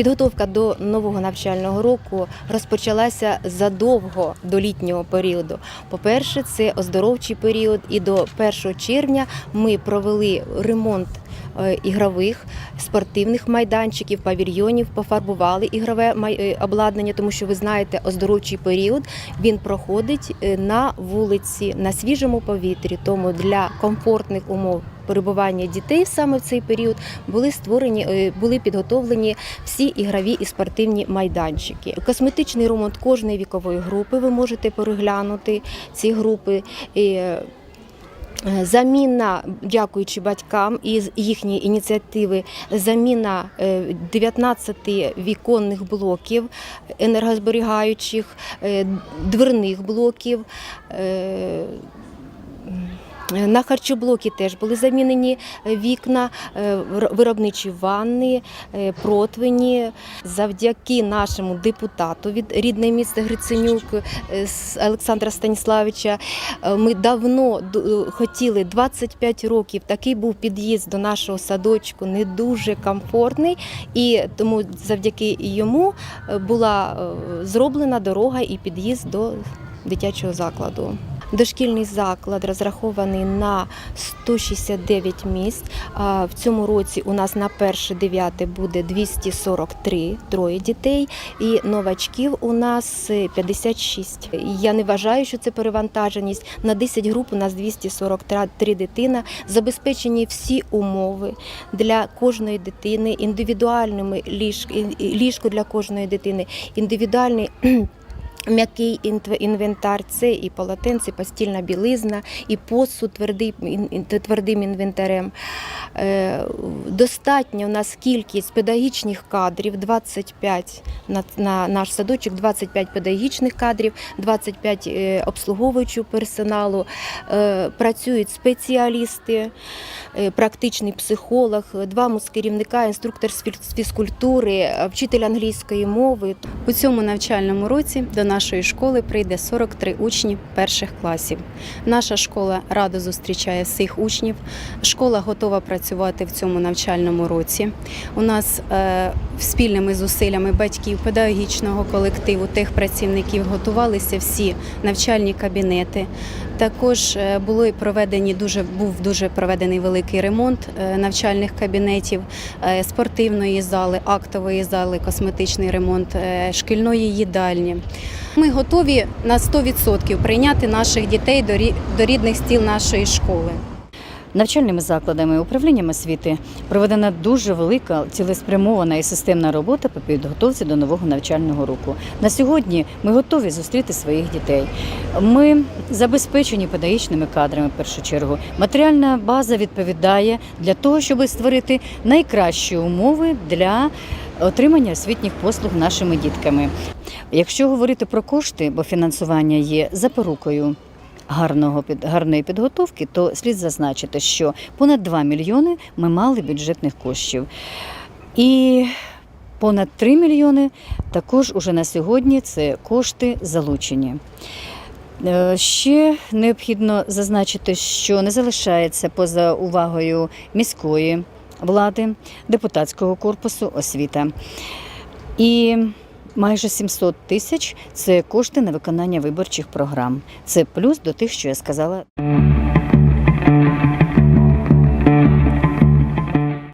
Підготовка до нового навчального року розпочалася задовго до літнього періоду. По-перше, це оздоровчий період, і до 1 червня ми провели ремонт е, ігрових спортивних майданчиків, павільйонів, пофарбували ігрове е, обладнання, тому що ви знаєте, оздоровчий період він проходить е, на вулиці на свіжому повітрі. Тому для комфортних умов перебування дітей саме в цей період були створені, е, були підготовлені всі ігрові і спортивні майданчики. Косметичний ремонт кожної вікової групи ви можете переглянути ці групи. Е, Заміна, дякуючи батькам і їхньої ініціативи, заміна е, 19 віконних блоків енергозберігаючих, е, дверних блоків. На харчоблокі теж були замінені е, вікна, е, виробничі ванни, е, противні. Завдяки нашому депутату від рідне місце Гриценюк Олександра Станіславича. Ми давно хотіли 25 років. Такий був під'їзд до нашого садочку, не дуже комфортний, і тому завдяки йому була зроблена дорога і під'їзд до дитячого закладу. Дошкільний заклад розрахований на 169 місць. В цьому році у нас на 1-9 буде 243 троє дітей, і новачків у нас е, 56. Я не вважаю, що це перевантаженість. На 10 груп у нас 243 дитина. Забезпечені всі умови для кожної дитини, індивідуальними ліжк, ліжко для кожної дитини, індивідуальний М'який інвентар це і полотенце, постільна білизна, і посуд твердий, твердим інвентарем. Е, Достатня у нас кількість педагогічних кадрів 25 на, на наш садочок, 25 педагогічних кадрів, 25 е, обслуговуючого персоналу. Е, Працюють спеціалісти, практичний психолог, два мускерівника, інструктор з фізкультури, вчитель англійської мови. У цьому навчальному році до нашої школи прийде 43 учні перших класів. Наша школа радо зустрічає всіх учнів. Школа готова працювати в цьому навчальному році. У нас е, спільними зусиллями батьків, педагогічного колективу, тих працівників готувалися всі навчальні кабінети. Також е, були проведені дуже був дуже проведений великий ремонт е, навчальних кабінетів, е, спортивної зали, актової зали, косметичний ремонт шкільної їдальні. Ми готові на 100% прийняти наших дітей до рідних стіл нашої школи. Навчальними закладами управлінням освіти проведена дуже велика цілеспрямована і системна робота по підготовці до нового навчального року. На сьогодні ми готові зустріти своїх дітей. Ми забезпечені педагогічними кадрами в першу чергу. Матеріальна база відповідає для того, щоб створити найкращі умови для отримання освітніх послуг нашими дітками. Якщо говорити про кошти, бо фінансування є запорукою гарного під гарної підготовки, то слід зазначити, що понад 2 мільйони ми мали бюджетних коштів. І понад 3 мільйони також уже на сьогодні це кошти залучені. Е, Ще необхідно зазначити, що не залишається поза увагою міської влади, депутатського корпусу, освіта. І майже 700 тисяч це кошти на виконання виборчих програм. Це плюс до тих, що я сказала.